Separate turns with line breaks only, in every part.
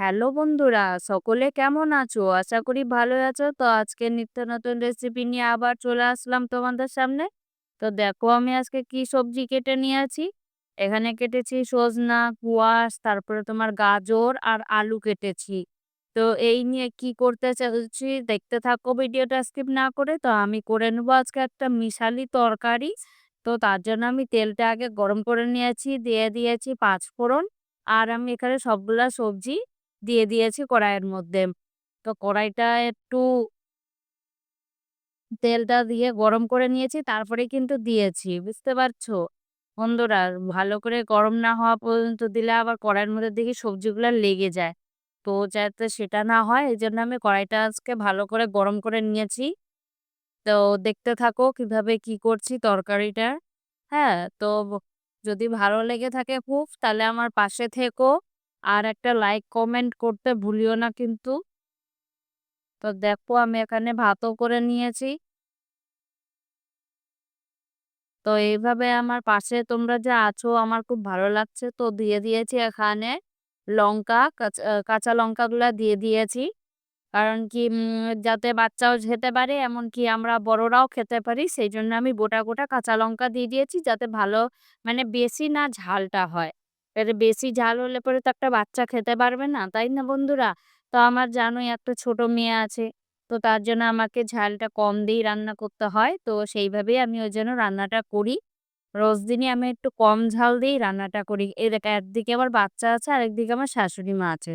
Hello বন্ধুরা, সকলে কেমন আছো? আশা করি ভালো আছো। তো আজকে নিত্য নতুন রেসিপি নিয়ে আবার চলে আসলাম তোমাদের সামনে। তো দেখো আমি আজকে কি সবজি কেটে নিয়েছি। এখানে কেটেছি সজনা, কুয়াশ, তারপরে তোমার গাজর আর আলু কেটেছি। তো এই নিয়ে কি করতে চাইছি দেখতে থাকো ভিডিওটা স্কিপ না করে। তো আমি করে নেব আজকে একটা মিশালি তরকারি। তো তার জন্য আমি তেলটা আগে গরম করে নিয়েছি, দিয়ে দিয়েছি পাঁচ ফোড়ন আর আমি এখানে সবগুলা সবজি দিয়ে দিয়েছি কড়াইয়ের মধ্যে। তো কড়াইটা একটু তেলটা দিয়ে গরম করে নিয়েছি তারপরে কিন্তু দিয়েছি। বুঝতে পারছ? বন্ধুরা, ভালো করে গরম না হওয়া পর্যন্ত দিলে আবার কড়াইয়ের মধ্যে দেখি সবজিগুলো লেগে যায়। তো যাতে সেটা না হয় এই জন্য আমি কড়াইটা আজকে ভালো করে গরম করে নিয়েছি। তো দেখতে থাকো কীভাবে কি করছি তরকারিটা। হ্যাঁ? তো যদি ভালো লেগে থাকে খুব, তাহলে আমার পাশে থেকো। আর একটা লাইক কমেন্ট করতে ভুলিও না কিন্তু। তো দেখো আমি এখানে ভাতও করে নিয়েছি। তো এইভাবে আমার পাশে তোমরা যে আছো আমার খুব ভালো লাগছে। তো দিয়ে দিয়েছি এখানে লঙ্কা, কাঁচা লঙ্কাগুলা দিয়ে দিয়েছি। কারণ কি যাতে বাচ্চাও খেতে পারে এমনকি আমরা বড়রাও খেতে পারি সেই জন্য আমি গোটা, গোটা কাঁচা লঙ্কা দিয়ে দিয়েছি যাতে ভালো মানে বেশি না ঝালটা হয়। এবারে বেশি ঝাল হলে পরে তো একটা বাচ্চা খেতে পারবে না, তাই না বন্ধুরা? তো আমার জানোই একটা ছোট মেয়ে আছে। তো তার জন্য আমাকে ঝালটা কম দিয়েই রান্না করতে হয়। তো সেইভাবেই আমি ওই জন্য রান্নাটা করি। রোজ দিনই আমি একটু কম ঝাল দিয়েই রান্নাটা করি। এই দেখ একদিকে আমার বাচ্চা আছে আরেকদিকে আমার শাশুড়ি মা আছে।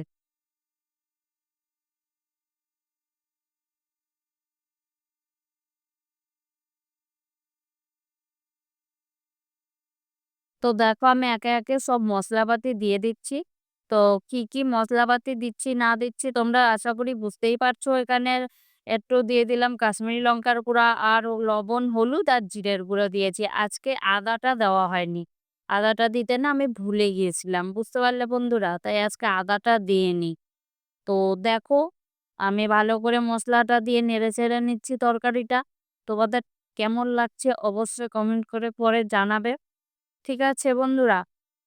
তো দেখো আমি একে, একে সব মশলাপাতি দিয়ে দিচ্ছি। তো কি, কি মশলাপাতি দিচ্ছি না দিচ্ছি তোমরা আশা করি বুঝতেই পারছ। এখানে একটু দিয়ে দিলাম কাশ্মীরি লঙ্কার গুঁড়া আর লবণ, হলুদ আর জিরের গুঁড়ো দিয়েছি। আজকে আদাটা দেওয়া হয়নি। আদাটা দিতে না আমি ভুলে গিয়েছিলাম। বুঝতে পারলে বন্ধুরা? তাই আজকে আদাটা দিইনি। তো দেখো আমি ভালো করে মশলাটা দিয়ে নেড়ে চেড়ে নিচ্ছি তরকারিটা। তোমাদের কেমন লাগছে অবশ্যই কমেন্ট করে পরে জানাবে। ঠিক আছে বন্ধুরা।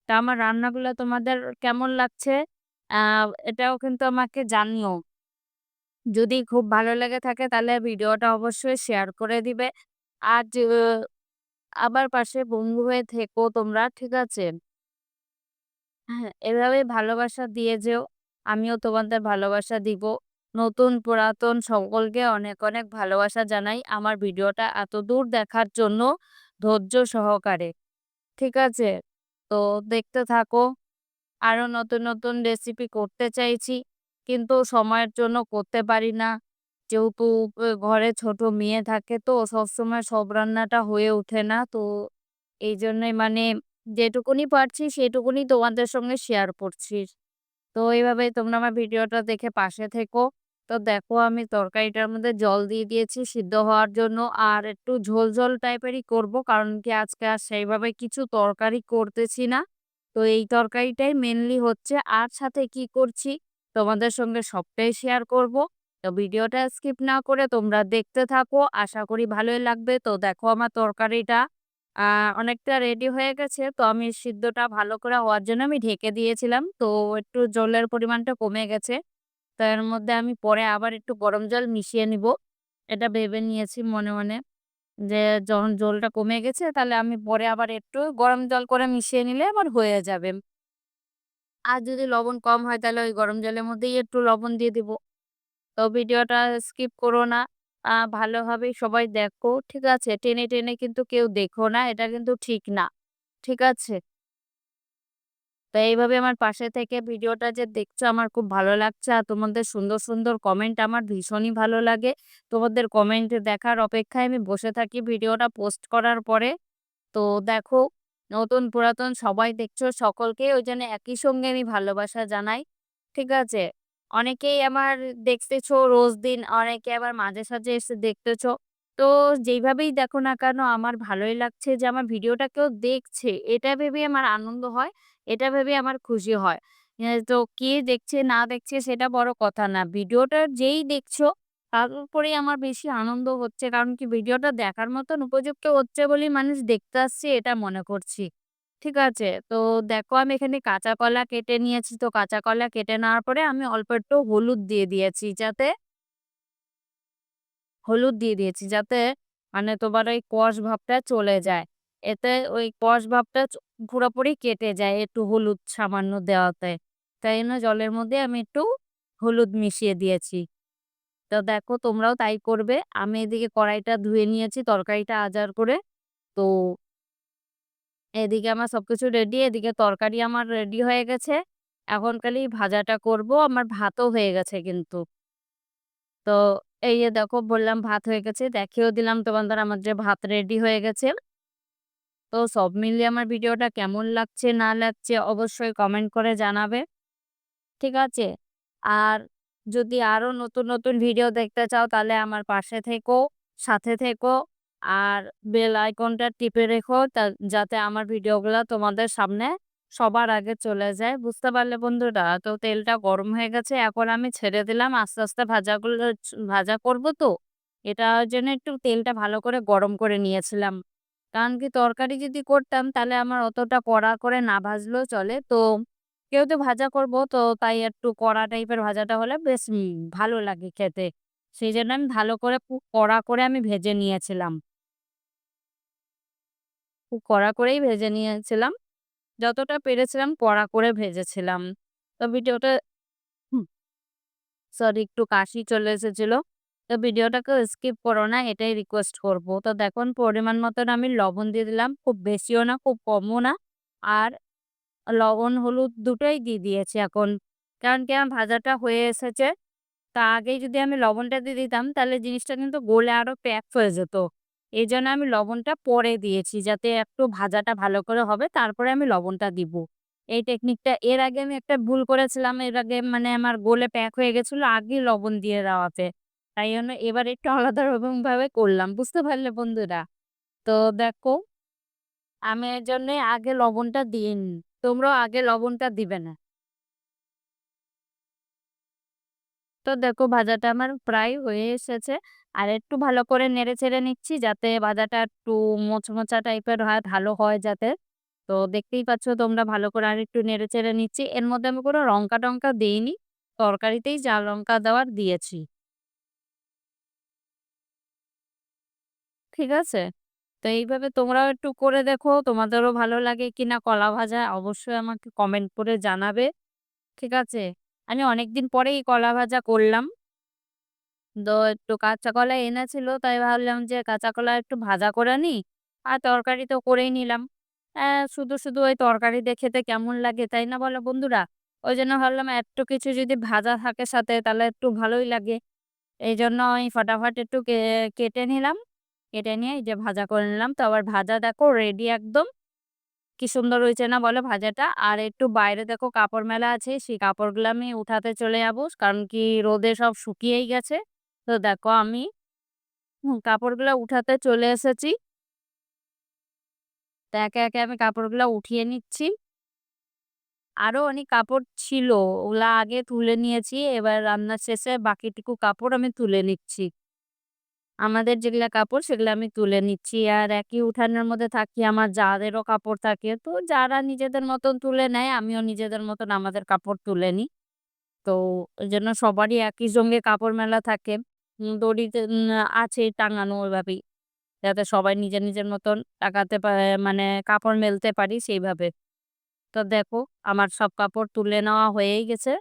তা আমার রান্নাগুলো তোমাদের কেমন লাগছে? এটাও কিন্তু আমাকে জানিও। যদি খুব ভালো লেগে থাকে তাহলে ভিডিওটা অবশ্যই শেয়ার করে দিবে। আর আবার পাশে বন্ধু হয়ে থেকো তোমরা, ঠিক আছে? হ্যাঁ, এভাবেই ভালোবাসা দিয়ে যেও। আমিও তোমাদের ভালোবাসা দিব। নতুন পুরাতন সকলকে অনেক, অনেক ভালোবাসা জানাই আমার ভিডিওটা এত দূর দেখার জন্য ধৈর্য সহকারে। ঠিক আছে? তো দেখতে থাকো। আরও নতুন, নতুন রেসিপি করতে চাইছি। কিন্তু সময়ের জন্য করতে পারি না। যেহেতু ঘরে ছোট মেয়ে থাকে তো সবসময় সব রান্নাটা হয়ে ওঠে না। তো এই জন্যই মানে যেটুকুনি পারছি সেটুকুনি তোমাদের সঙ্গে শেয়ার করছি। তো এইভাবে তোমরা আমার ভিডিওটা দেখে পাশে থেকো। তো দেখো আমি তরকারিটার মধ্যে জল দিয়ে দিয়েছি সিদ্ধ হওয়ার জন্য। আর একটু ঝোল, ঝোল টাইপেরই করব। কারণ কি আজকে আর সেইভাবে কিছু তরকারি করতেছি না। তো এই তরকারিটাই মেনলি হচ্ছে। আর সাথে কি করছি তোমাদের সঙ্গে সবটাই শেয়ার করব। তো ভিডিওটা স্কিপ না করে তোমরা দেখতে থাকো। আশা করি ভালোই লাগবে। তো দেখো আমার তরকারিটা অনেকটা রেডি হয়ে গেছে। তো আমি সিদ্ধটা ভালো করে হওয়ার জন্য আমি ঢেকে দিয়েছিলাম। তো একটু জলের পরিমাণটা কমে গেছে। তো এর মধ্যে আমি পরে আবার একটু গরম জল মিশিয়ে নিব। এটা ভেবে নিয়েছি মনে, মনে যে যখন জলটা কমে গেছে তাহলে আমি পরে আবার একটু গরম জল করে মিশিয়ে নিলে আবার হয়ে যাবে। আর যদি লবণ কম হয় তাহলে ওই গরম জলের মধ্যেই একটু লবণ দিয়ে দিব। তো ভিডিওটা স্কিপ করো না। ভালোভাবেই সবাই দেখো। ঠিক আছে? টেনে, টেনে কিন্তু কেউ দেখো না। এটা কিন্তু ঠিক না। ঠিক আছে? তো এইভাবে আমার পাশে থেকে ভিডিওটা যে দেখছ আমার খুব ভালো লাগছে। আর তোমাদের সুন্দর, সুন্দর কমেন্ট আমার ভীষণই ভালো লাগে। তোমাদের কমেন্ট দেখার অপেক্ষায় আমি বসে থাকি ভিডিওটা পোস্ট করার পরে। তো দেখো নতুন পুরাতন সবাই দেখছ সকলকেই ওইজন্য একই সঙ্গে আমি ভালোবাসা জানাই। ঠিক আছে? অনেকেই আমার দেখতেছো রোজ দিন, অনেকে আবার মাঝে সাঝে এসে দেখতেছো। তো যেইভাবেই দেখো না কেন, আমার ভালোই লাগছে যে আমার ভিডিওটা কেউ দেখছে। এটা ভেবেই আমার আনন্দ হয়। এটা ভেবে আমার খুশি হয়। তো কে দেখছে, না দেখছে সেটা বড় কথা না। ভিডিওটা যেই দেখছ, তার উপরেই আমার বেশি আনন্দ হচ্ছে। কারণ কি ভিডিওটা দেখার মতন উপযুক্ত হচ্ছে বলেই মানুষ দেখতে আসছে, এটা মনে করছি। ঠিক আছে? তো দেখো আমি এখানে কাঁচা কলা কেটে নিয়েছি। তো কাঁচা কলা কেটে নেওয়ার পরে আমি অল্প একটু হলুদ দিয়ে দিয়েছি, যাতে হলুদ দিয়ে দিয়েছি যাতে মানে তোমার ওই কষ ভাবটা চলে যায়। এতে ওই কষ ভাবটা পুরোপুরি কেটে যায় একটু হলুদ সামান্য দেওয়াতে। তাই জন্য জলের মধ্যে আমি একটু হলুদ মিশিয়ে দিয়েছি। তো দেখো তোমরাও তাই করবে। আমি এদিকে কড়াইটা ধুয়ে নিয়েছি তরকারিটা আজার করে। তো এদিকে আমার সবকিছু রেডি, এদিকে তরকারি আমার রেডি হয়ে গেছে। এখন খালি ভাজাটা করব। আমার ভাতও হয়ে গেছে কিন্তু। তো এই যে দেখো বললাম ভাত হয়ে গেছে। দেখিয়েও দিলাম তোমাদের আমার যে ভাত রেডি হয়ে গেছে। তো সব মিলিয়ে আমার ভিডিওটা কেমন লাগছে না লাগছে অবশ্যই কমেন্ট করে জানাবে। ঠিক আছে? আর যদি আরও নতুন, নতুন ভিডিও দেখতে চাও তাহলে আমার পাশে থেকো, সাথে থেকো। আর বেল আইকনটা টিপে রেখো যাতে আমার ভিডিওগুলা তোমাদের সামনে সবার আগে চলে যায়। বুঝতে পারলে বন্ধুরা? তো তেলটা গরম হয়ে গেছে। এখন আমি ছেড়ে দিলাম। আস্তে, আস্তে ভাজাগুলো ভাজা করব তো। এটার জন্য একটু তেলটা ভালো করে গরম করে নিয়েছিলাম। কারণ কি তরকারি যদি করতাম তাহলে আমার অতটা কড়া করে না ভাজলেও চলে। তো কেউ তো ভাজা করব তো তাই একটু কড়া টাইপের ভাজাটা হলে বেশ ভালো লাগে খেতে। সেই জন্য আমি ভালো করে কড়া করে আমি ভেজে নিয়েছিলাম। খুব কড়া করেই ভেজে নিয়েছিলাম। যতটা পেরেছিলাম কড়া করে ভেজেছিলাম। তো ভিডিওটা সরি, একটু কাশি চলে এসেছিল। তো ভিডিওটাকে স্কিপ করো না, এটাই রিকোয়েস্ট করব। তো দেখুন পরিমাণ মতন আমি লবণ দিয়ে দিলাম। খুব বেশিও না, খুব কমও না। আর লবণ, হলুদ দুটোই দিয়ে দিয়েছি এখন। কারণ কি, আমার ভাজাটা হয়ে এসেছে। তা আগেই যদি আমি লবণটা দিয়ে দিতাম, তাহলে জিনিসটা কিন্তু গলে আরও প্যাক হয়ে যেত। এইজন্য আমি লবণটা পরে দিয়েছি যাতে একটু ভাজাটা ভালো করে হবে, তারপরে আমি লবণটা দিব। এই টেকনিকটা এর আগে আমি একটা ভুল করেছিলাম। এর আগে মানে আমার গোলে প্যাক হয়ে গেছিল আগেই লবণ দিয়ে দেওয়াতে। তাই জন্য এবার একটু আলাদা রকম ভাবে করলাম। বুঝতে পারলে বন্ধুরা? তো দেখো, আমি এর জন্যে আগে লবণটা দিইনি। তোমরাও আগে লবণটা দিবে না। তো দেখো, ভাজাটা আমার প্রায় হয়ে এসেছে। আর একটু ভালো করে নেড়ে-চেড়ে নিচ্ছি যাতে ভাজাটা একটু মোচমোচা টাইপের হয়, ভালো হয় যাতে। তো দেখতেই পাচ্ছ তোমরা ভালো করে আরেকটু নেড়ে-চেড়ে নিচ্ছি। এর মধ্যে আমি কোনো লঙ্কা-টঙ্কা দিইনি তরকারিতেই যা লঙ্কা দেওয়ার দিয়েছি। ঠিক আছে? তো এইভাবে তোমরাও একটু করে দেখো তোমাদেরও ভালো লাগে কিনা কলা ভাজা অবশ্যই আমাকে কমেন্ট করে জানাবে। ঠিক আছে? আমি অনেকদিন পরেই কলা ভাজা করলাম। তো একটু কাঁচা কলা এনেছিল তাই ভাবলাম যে কাঁচা কলা একটু ভাজা করে নিই। আর তরকারি তো করেই নিলাম। শুধু, শুধু ওই তরকারি দিয়ে খেতে কেমন লাগে তাই না বলো বন্ধুরা? ওই জন্য ভাবলাম একটু কিছু যদি ভাজা থাকে সাথে তাহলে একটু ভালোই লাগে। এই জন্য আমি ফটাফট একটু কে কেটে নিলাম। কেটে নিয়ে এই যে ভাজা করে নিলাম। তো আবার ভাজা দেখো রেডি একদম। কি সুন্দর হয়েছে না বলো ভাজাটা? আর একটু বাইরে দেখো কাপড় মেলা আছে। সেই কাপড়গুলো আমি উঠাতে চলে যাব। কারণ কি রোদে সব শুকিয়েই গেছে। তো দেখো আমি কাপড়গুলো উঠাতে চলে এসেছি। তো একে, একে আমি কাপড়গুলো উঠিয়ে নিচ্ছি। আরও অনেক কাপড় ছিল। ওগুলা আগে তুলে নিয়েছি। এবার রান্নার শেষে বাকিটুকু কাপড় আমি তুলে নিচ্ছি। আমাদের যেগুলা কাপড় সেগুলো আমি তুলে নিচ্ছি। আর একই উঠানের মধ্যে থাকি আমার জাদেরও কাপড় থাকে। তো যারা নিজেদের মতন তুলে নেয় আমিও নিজেদের মতন আমাদের কাপড় তুলে নিই। তো ওই জন্য সবারই একই সঙ্গে কাপড় মেলা থাকে। উম দড়িতে আছে টাঙানো ওইভাবেই। যাতে সবাই নিজের, নিজের মতন টাকাতে মানে কাপড় মেলতে পারি সেইভাবে। তো দেখো আমার সব কাপড় তুলে নেওয়া হয়েই গেছে।